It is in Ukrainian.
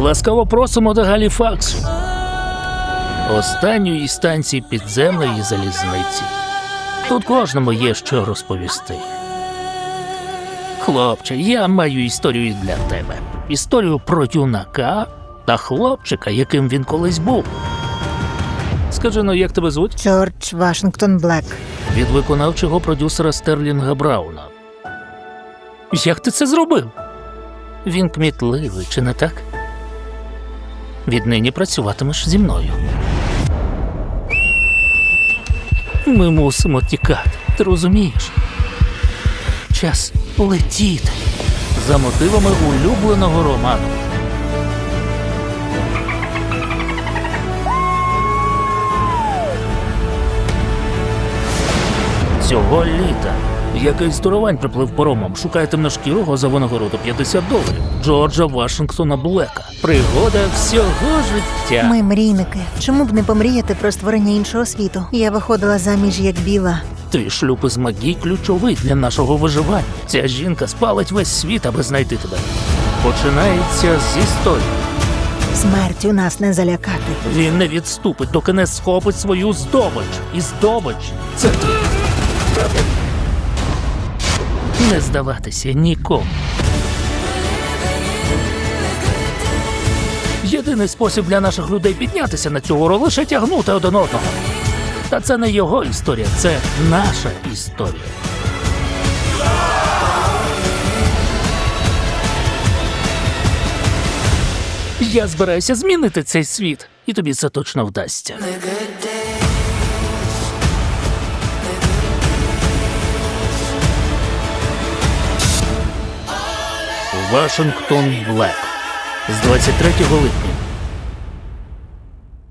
Ласкаво просимо до Галіфаксу. Останньої станції підземної залізниці. Тут кожному є що розповісти. Хлопче, я маю історію для тебе. Історію про юнака та хлопчика, яким він колись був. Скажи ну, як тебе звуть? Джордж Вашингтон Блек. Від виконавчого продюсера Стерлінга Брауна. Як ти це зробив? Він кмітливий, чи не так? Віднині працюватимеш зі мною. Ми мусимо тікати, ти розумієш? Час летіти за мотивами улюбленого роману. Цього літа якийсь здоровань приплив паромом, шукає темношкірого за винагороду 50 доларів. Джорджа Вашингтона Блека. Пригода всього життя. Ми мрійники. Чому б не помріяти про створення іншого світу? Я виходила заміж як біла. Твій шлюб із Магі ключовий для нашого виживання. Ця жінка спалить весь світ, аби знайти тебе. Починається з історії. Смертю нас не залякати. Він не відступить, доки не схопить свою здобич. І здобич це. Не здаватися нікому. Єдиний спосіб для наших людей піднятися на цю гору лише тягнути один одного. Та це не його історія, це наша історія. Я збираюся змінити цей світ, і тобі це точно вдасться. Вашингтон Блек. З 23 липня